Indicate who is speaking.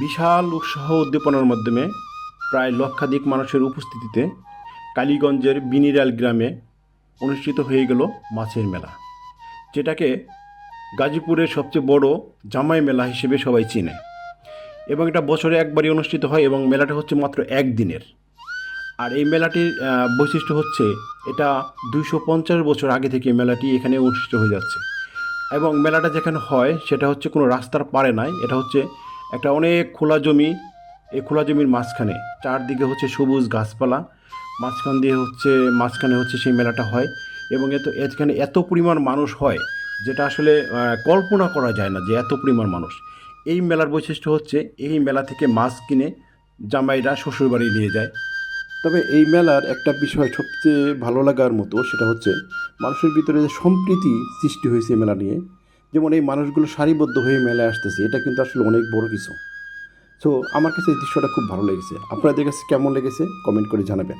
Speaker 1: বিশাল উৎসাহ উদ্দীপনার মাধ্যমে প্রায় লক্ষাধিক মানুষের উপস্থিতিতে কালীগঞ্জের বিনিরাল গ্রামে অনুষ্ঠিত হয়ে গেল মাছের মেলা, যেটাকে গাজীপুরের সবচেয়ে বড় জামাই মেলা হিসেবে সবাই চিনে। এবং এটা বছরে একবারই অনুষ্ঠিত হয় এবং মেলাটা হচ্ছে মাত্র একদিনের। আর এই মেলাটির বৈশিষ্ট্য হচ্ছে এটা দুইশো পঞ্চাশ বছর আগে থেকে মেলাটি এখানে অনুষ্ঠিত হয়ে যাচ্ছে। এবং মেলাটা যেখানে হয় সেটা হচ্ছে কোনো রাস্তার পারে নাই, এটা হচ্ছে একটা অনেক খোলা জমি, এই খোলা জমির মাঝখানে, চারদিকে হচ্ছে সবুজ গাছপালা, মাঝখান দিয়ে হচ্ছে, মাঝখানে হচ্ছে সেই মেলাটা হয় এবং এত, এখানে এত পরিমাণ মানুষ হয় যেটা আসলে কল্পনা করা যায় না যে এত পরিমাণ মানুষ। এই মেলার বৈশিষ্ট্য হচ্ছে এই মেলা থেকে মাছ কিনে জামাইরা শ্বশুরবাড়ি নিয়ে যায়। তবে এই মেলার একটা বিষয় সবচেয়ে ভালো লাগার মতো সেটা হচ্ছে মানুষের ভিতরে যে সম্প্রীতি সৃষ্টি হয়েছে মেলা নিয়ে যেমন এই মানুষগুলো সারিবদ্ধ হয়ে মেলে আসতেছে, এটা কিন্তু আসলে অনেক বড় কিছু। সো আমার কাছে এই দৃশ্যটা খুব ভালো লেগেছে। আপনাদের কাছে কেমন লেগেছে? কমেন্ট করে জানাবেন।